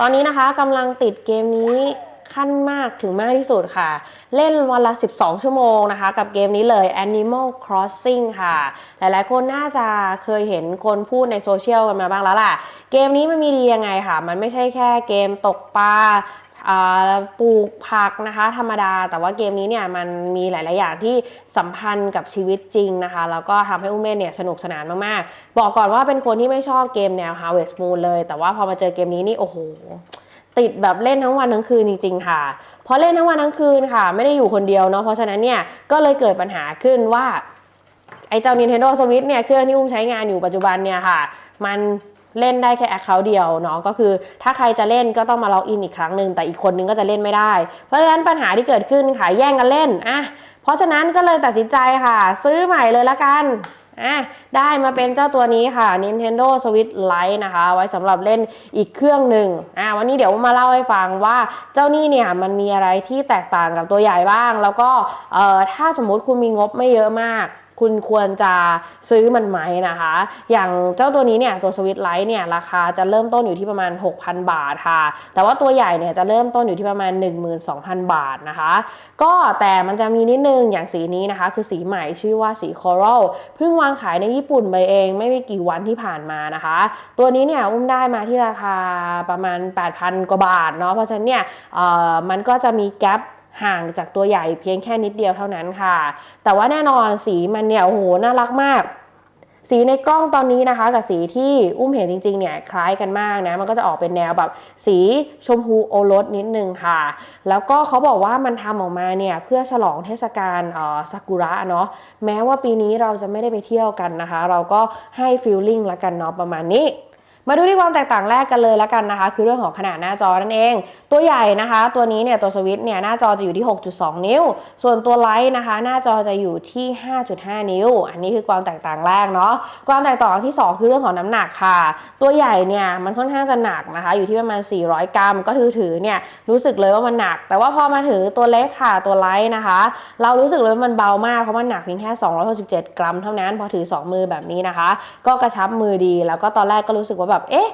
ตอนนี้นะคะกำลังติดเกมนี้ขั้นมากถึงมากที่สุดค่ะ เล่นวันละ 12 ชั่วโมงนะคะ กับเกมนี้เลย Animal Crossing ค่ะ หลายๆ คนน่าจะเคยเห็นคนพูดในโซเชียลกันมาบ้างแล้วล่ะ เกมนี้มันมีดียังไงค่ะ มันไม่ใช่แค่เกมตกปลาอ่า ปลูกผักนะคะ ธรรมดา แต่ว่าเกมนี้เนี่ยมันมีหลาย ๆ อย่างที่สัมพันธ์กับชีวิตจริงนะคะ แล้วก็ทำให้อุ้มเม่นเนี่ยสนุกสนานมาก ๆ บอกก่อนว่าเป็นคนที่ไม่ชอบเกมแนว Harvest Moon เลย แต่ว่าพอมาเจอเกมนี้นี่โอ้โหติดแบบเล่นทั้งวันทั้งคืนจริง ๆ ค่ะพอเล่นทั้งวันทั้งคืนค่ะ ไม่ได้อยู่คนเดียวเนาะเพราะฉะนั้นเนี่ยก็เลยเกิดปัญหาขึ้นว่าไอ้เจ้า Nintendo Switch เนี่ยเครื่องที่อุ้มใช้งานอยู่ปัจจุบันเนี่ยค่ะ มัน เล่นได้แค่แอคเคาท์เดียวเนาะก็คือ ถ้าใครจะเล่นก็ต้องมาล็อกอินอีกครั้งหนึ่งแต่อีกคนนึงก็จะเล่นไม่ได้ เพราะฉะนั้นปัญหาที่เกิดขึ้นค่ะแย่งกันเล่นอะเพราะฉะนั้นก็เลยตัดสินใจค่ะ ซื้อใหม่เลยละกันอะได้มาเป็นเจ้าตัวนี้ค่ะ Nintendo Switch Lite นะคะ ไว้สำหรับเล่นอีกเครื่องหนึ่งอะวันนี้เดี๋ยวมาเล่าให้ฟังว่าเจ้านี่เนี่ยมันมีอะไรที่แตกต่างกับตัวใหญ่บ้าง แล้วก็เอ่อถ้าสมมุติคุณมีงบไม่เยอะมาก คุณควรจะซื้อมันไหมนะคะ อย่างเจ้าตัวนี้เนี่ยตัวสวิตไลท์เนี่ยราคาจะเริ่มต้นอยู่ที่ประมาณ 6,000 บาทค่ะ แต่ว่าตัวใหญ่เนี่ยจะเริ่มต้นอยู่ที่ประมาณ 12,000 บาทนะคะ ก็แต่มันจะมีนิดนึงอย่างสีนี้นะคะ คือสีใหม่ชื่อว่าสีคอรัลเพิ่งวางขายในญี่ปุ่นไปเองไม่มีกี่วันที่ผ่านมานะคะ ตัวนี้เนี่ยอุ้มได้มาที่ราคาประมาณ 8,000 กว่าบาทเนาะเพราะฉะนั้นเนี่ยมันก็จะมีแกลบ ห่างจากตัวใหญ่เพียงแค่นิดเดียวเท่านั้นค่ะ แต่ว่าแน่นอนสีมันเนี่ยโอ้โหน่ารักมากสีในกล้องตอนนี้นะคะ กับสีที่อุ้มเห็นจริงๆเนี่ยคล้ายกันมากนะมันก็จะออกเป็นแนวแบบสีชมพูโอรสนิดนึงค่ะ แล้วก็เขาบอกว่ามันทำออกมาเนี่ยเพื่อฉลองเทศกาลเอ่อซากุระเนาะแม้ว่าปีนี้เราจะไม่ได้ไปเที่ยวกันนะคะ เราก็ให้ฟีลลิ่งละกันเนาะประมาณนี้ มาดูที่ความแตกต่างแรกกันเลยแล้วกันนะคะ คือเรื่องของขนาดหน้าจอนั่นเอง ตัวใหญ่นะคะ ตัวนี้เนี่ยตัวสวิตช์เนี่ยหน้าจอจะอยู่ที่ 6.2 นิ้ว ส่วนตัวไลท์นะคะ หน้าจอจะอยู่ที่ 5.5 นิ้ว อันนี้คือความแตกต่างแรกเนาะความแตกต่างที่ 2 คือเรื่องของน้ำหนักค่ะ ตัวใหญ่เนี่ยมันค่อนข้างจะหนักนะคะ อยู่ที่ประมาณ 400 กรัม ก็ถือถือเนี่ยรู้สึกเลยว่ามันหนัก แต่ว่าพอมาถือตัวเล็กค่ะตัวไลท์นะคะ เรารู้สึกเลยว่ามันเบามากเพราะมันหนักเพียงแค่ 267 กรัม เท่านั้นพอถือ 2 มือแบบนี้นะคะ ก็กระชับมือดีแล้วก็ตอนแรกก็รู้สึกว่าแบบเอ๊ะ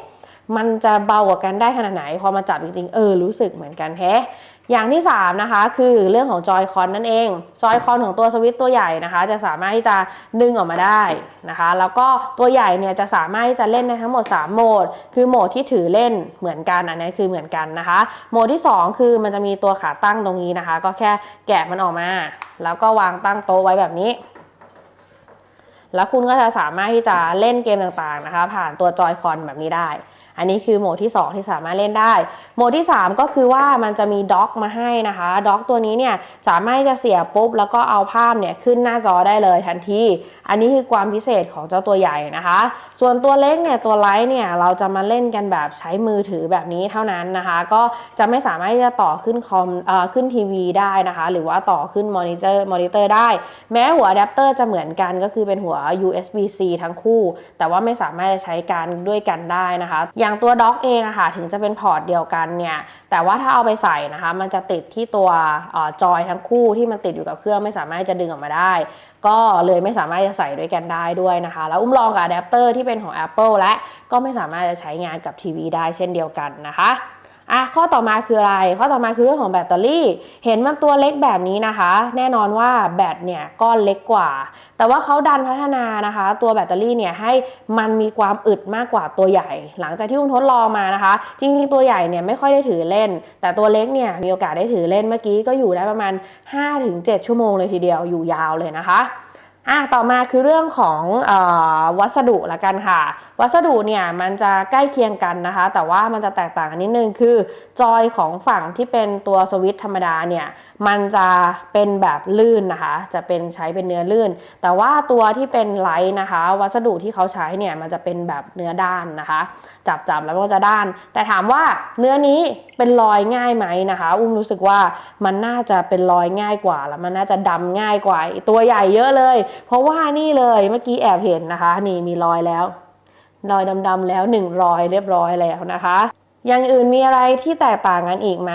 มันจะเบากว่ากันได้ขนาดไหน พอมาจับจริงๆ เออ รู้สึกเหมือนกันแฮะอย่างที่ 3 นะคะ คือเรื่องของจอยคอนนั่นเองจอยคอนของตัวสวิตตัวใหญ่นะคะ จะสามารถที่จะดึงออกมาได้นะคะ แล้วก็ตัวใหญ่เนี่ยจะสามารถที่จะเล่นได้ทั้งหมด 3 โหมด คือโหมดที่ถือเล่นเหมือนกันอันนี้คือเหมือนกันนะคะ โหมดที่ 2 คือมันจะมีตัวขาตั้งตรงนี้นะคะ ก็แค่แกะมันออกมา แล้วก็วางตั้งโต๊ะไว้แบบนี้ แล้วคุณก็จะสามารถที่จะเล่นเกมต่างๆนะคะ ผ่านตัวจอยคอนแบบนี้ได้ อันนี้คือโหมดที่ 2 ที่สามารถเล่นได้ โหมดที่ 3 ก็คือว่ามันจะมีด็อกมาให้นะคะด็อกตัวนี้เนี่ยสามารถจะเสียปุ๊บ แล้วก็เอาภาพเนี่ยขึ้นหน้าจอได้เลยทันที อันนี้คือความพิเศษของเจ้าตัวใหญ่นะคะ ส่วนตัวเล็กเนี่ยตัวไลท์เนี่ยเราจะมาเล่นกันแบบใช้มือถือแบบนี้เท่านั้นนะคะ ก็จะไม่สามารถที่จะต่อขึ้นคอมเอ่อขึ้นทีวีได้นะคะ หรือว่าต่อขึ้นมอนิเตอร์มอนิเตอร์ได้ แม้หัวอะแดปเตอร์จะเหมือนกันก็คือเป็นหัว USB-C ทั้งคู่ แต่ว่าไม่สามารถจะใช้การด้วยกันได้นะคะอย่างตัวด็อกเองอะค่ะถึงจะเป็นพอร์ตเดียวกันเนี่ยแต่ว่าถ้าเอาไปใส่นะคะ มันจะติดที่ตัวอจอยทั้งคู่ที่มันติดอยู่กับเครื่องไม่สามารถจะดึงออกมาได้ ก็เลยไม่สามารถจะใส่ด้วยกันได้ด้วยนะคะ แล้วอุ้มลองกับอะแดปเตอร์ที่เป็นของ Apple และก็ไม่สามารถจะใช้งานกับทีวีได้เช่นเดียวกันนะคะ อะข้อต่อมาคืออะไร ข้อต่อมาคือเรื่องของแบตเตอรี่ เห็นมันตัวเล็กแบบนี้นะคะ แน่นอนว่าแบตเนี่ยก้อนเล็กกว่า แต่ว่าเขาดันพัฒนานะคะ ตัวแบตเตอรี่เนี่ยให้มันมีความอึดมากกว่าตัวใหญ่ หลังจากที่อุ้มทดลองมานะคะ จริงๆตัวใหญ่เนี่ยไม่ค่อยได้ถือเล่น แต่ตัวเล็กเนี่ยมีโอกาสได้ถือเล่นเมื่อกี้ก็อยู่ได้ประมาณ 5-7 ชั่วโมงเลยทีเดียวอยู่ยาวเลยนะคะ อะต่อมาคือเรื่องของออวัสดุละกันค่ะ วัสดุเนี่ยมันจะใกล้เคียงกันนะคะ แต่ว่ามันจะแตกต่างกันนิดนึงคือจอยของฝั่งที่เป็นตัวสวิตช์ธรรมดาเนี่ยมันจะเป็นแบบลื่นนะคะ จะเป็นใช้เป็นเนื้อลื่น แต่ว่าตัวที่เป็นไลท์นะคะ วัสดุที่เขาใช้เนี่ยมันจะเป็นแบบเนื้อด้านนะคะ จับจับแล้วมันก็จะด้าน แต่ถามว่าเนื้อนี้เป็นรอยง่ายไหมนะคะ อุ้มรู้สึกว่ามันน่าจะเป็นรอยง่ายกว่าแล้วมันน่าจะดำง่ายกว่าตัวใหญ่เยอะเลยเพราะว่านี่เลยเมื่อกี้แอบเห็นนะคะ นี่มีรอยแล้ว รอยดำๆแล้วหนึ่งรอยเรียบร้อยแล้วนะคะ อย่างอื่นมีอะไรที่แตกต่างกันอีกไหม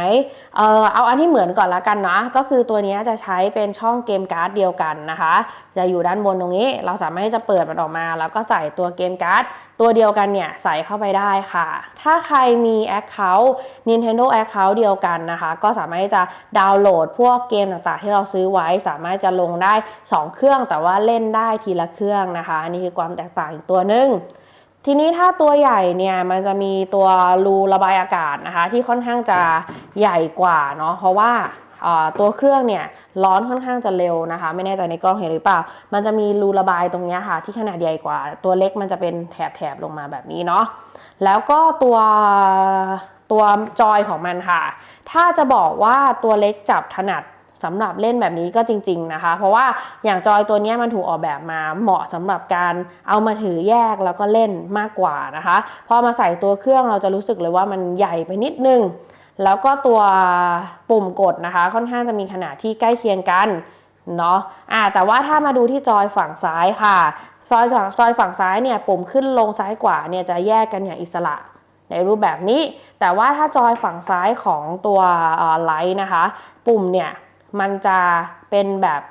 เออเอาอันที่เหมือนก่อนละกันนะ ก็คือตัวนี้จะใช้เป็นช่องเกมการ์ดเดียวกันนะคะ จะอยู่ด้านบนตรงนี้ เราสามารถที่จะเปิดมันออกมา แล้วก็ใส่ตัวเกมการ์ดตัวเดียวกันเนี่ยใส่เข้าไปได้ค่ะ ถ้าใครมี Account Nintendo Account เดียวกันนะคะ ก็สามารถที่จะดาวน์โหลดพวกเกมต่างๆ ที่เราซื้อไว้ สามารถจะลงได้ 2 เครื่องแต่ว่าเล่นได้ทีละเครื่องนะคะอันนี้คือความแตกต่างอีกตัวหนึ่ง ทีนี้ถ้าตัวใหญ่เนี่ยมันจะมีตัวรูระบายอากาศนะคะ ที่ค่อนข้างจะใหญ่กว่าเนาะเพราะว่าเอ่อตัวเครื่องเนี่ยร้อนค่อนข้างจะเร็วนะคะ ไม่แน่ใจในกล้องเห็นหรือเปล่า มันจะมีรูระบายตรงเนี้ยค่ะ ที่ขนาดใหญ่กว่า ตัวเล็กมันจะเป็นแถบๆลงมาแบบนี้เนาะแล้วก็ตัวตัวจอยของมันค่ะ ถ้าจะบอกว่าตัวเล็กจับถนัด สำหรับเล่นแบบนี้ก็จริง ๆนะคะ เพราะว่าอย่างจอยตัวนี้มันถูกออกแบบมาเหมาะสำหรับการเอามาถือแยกแล้วก็เล่นมากกว่านะคะพอมาใส่ตัวเครื่องเราจะรู้สึกเลยว่ามันใหญ่ไปนิดนึง แล้วก็ตัวปุ่มกดนะคะ ค่อนข้างจะมีขนาดที่ใกล้เคียงกันเนาะอ่าแต่ว่าถ้ามาดูที่จอยฝั่งซ้ายค่ะจอยจอยฝั่งซ้ายเนี่ยปุ่มขึ้นลงซ้ายกว่าเนี่ยจะแยกกันอย่างอิสระในรูปแบบนี้ แต่ว่าถ้าจอยฝั่งซ้ายของตัวไลท์นะคะ ปุ่มเนี่ย มันจะเป็นแบบ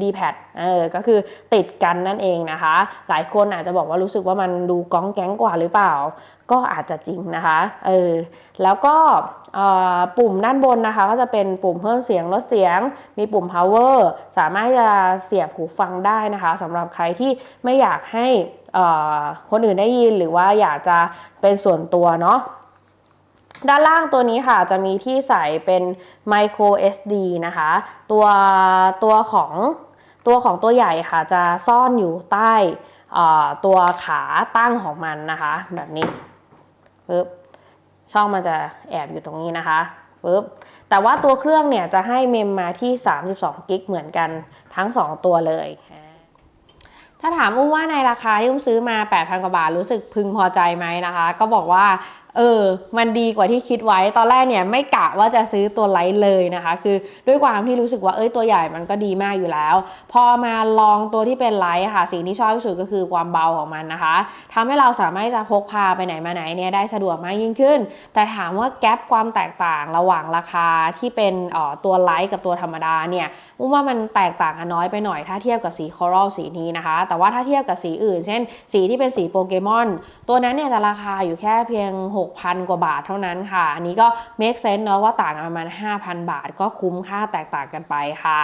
d p a d เออ ก็คือติดกันนั่นเองนะคะ หลายคนอาจจะบอกว่ารู้สึกว่ามันดูก้องแก๊งกว่าหรือเปล่า ก็อาจจะจริงนะคะ เออ แล้วก็ปุ่มด้านบนนะคะ ก็จะเป็นปุ่มเพิ่มเสียงลดเสียง มีปุ่ม power สามารถจะเสียบหูฟังได้นะคะสำหรับใครที่ไม่อยากให้คนอื่นได้ยินหรือว่าอยากจะเป็นส่วนตัวเนาะ ด้านล่างตัวนี้ค่ะจะมีที่ใส่เป็น micro SD นะคะ ตัวตัวของตัวของตัวใหญ่ค่ะจะซ่อนอยู่ใต้ตัวขาตั้งของมันนะคะ แบบนี้ปึ๊บช่องมันจะแอบอยู่ตรงนี้นะคะปึ๊บแต่ว่าตัวเครื่องเนี่ยจะให้เมมมาที่ 32 กิกเหมือนกันทั้ง 2 ตัวเลย ถ้าถามอุ้มว่าในราคาที่อุ้มซื้อมา 8,000 กว่าบาทรู้สึกพึงพอใจไหมนะคะ ก็บอกว่า เออ มันดีกว่าที่คิดไว้ ตอนแรกเนี่ยไม่กะว่าจะซื้อตัวไลท์เลยนะคะ คือด้วยความที่รู้สึกว่า เอ้ย ตัวใหญ่มันก็ดีมากอยู่แล้ว พอมาลองตัวที่เป็นไลท์ค่ะ สิ่งที่ชอบที่สุดก็คือความเบาของมันนะคะทำให้เราสามารถจะพกพาไปไหนมาไหนเนี่ยได้สะดวกมากยิ่งขึ้น แต่ถามว่าแกลบความแตกต่างระหว่างราคาที่เป็นออตัวไลท์กับตัวธรรมดาเนี่ยอุ้มว่ามันแตกต่างกันน้อยไปหน่อยถ้าเทียบกับสีคอรัลสีนี้นะคะ แต่ว่าถ้าเทียบกับสีอื่น เช่น สีที่เป็นสีโปเกมอน ตัวนั้นเนี่ยจะราคาอยู่แค่เพียง6,000 กว่าบาทเท่านั้นค่ะ อันนี้ก็ make sense เนาะว่าต่างกันประมาณ 5,000 บาท ก็คุ้มค่าแตกต่างกันไปค่ะ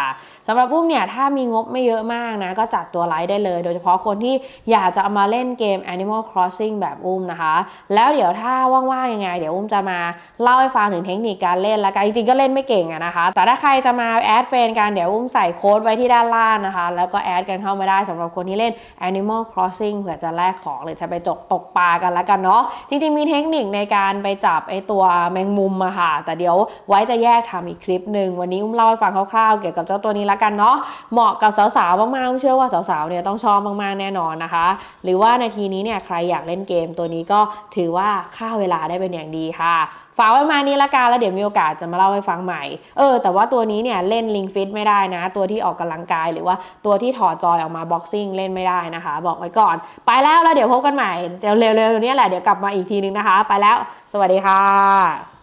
สำหรับอุ้มเนี่ยถ้ามีงบไม่เยอะมากนะ ก็จัดตัวไลท์ได้เลย โดยเฉพาะคนที่อยากจะเอามาเล่นเกม Animal Crossing แบบอุ้มนะคะ แล้วเดี๋ยวถ้าว่างๆยังไง เดี๋ยวอุ้มจะมาเล่าให้ฟังถึงเทคนิคการเล่นและกันจริงๆก็เล่นไม่เก่งอะนะคะ แต่ถ้าใครจะมาแอดเฟนกันเดี๋ยวอุ้มใส่โค้ดไว้ที่ด้านล่างนะคะ แล้วก็แอดกันเข้ามาได้สำหรับคนที่เล่น Animal Crossing เผื่อจะแลกของหรือจะไปจกตกปลากันแล้วกันเนาะจริงๆมีเทคนิคในการไปจับไอตัวแมงมุมอะค่ะ แต่เดี๋ยวไว้จะแยกทำอีกคลิปหนึ่งวันนี้อุ้มเล่าให้ฟังคร่าวๆ เกี่ยวกับเจ้าตัวนี้ล้วกันเนาะเหมาะกับสาวๆมากๆอุ้มเชื่อว่าสาวๆเนี่ยต้องชอบมากๆแน่นอนนะคะ หรือว่าในทีนี้เนี่ยใครอยากเล่นเกมตัวนี้ก็ถือว่าค่าเวลาได้เป็นอย่างดีค่ะฝากไว้มานี้ละกันแล้วเดี๋ยวมีโอกาสจะมาเล่าให้ฟังใหม่ เออ แต่ว่าตัวนี้เนี่ยเล่นลิงฟิตไม่ได้นะ ตัวที่ออกกำลังกายหรือว่าตัวที่ถอดจอยออกมาบ็อกซิ่งเล่นไม่ได้นะคะ บอกไว้ก่อน ไปแล้วแล้วเดี๋ยวพบกันใหม่เร็วๆนี้แหละเดี๋ยวกลับมาอีกทีนึงนะคะไปแล้ว สวัสดีค่ะ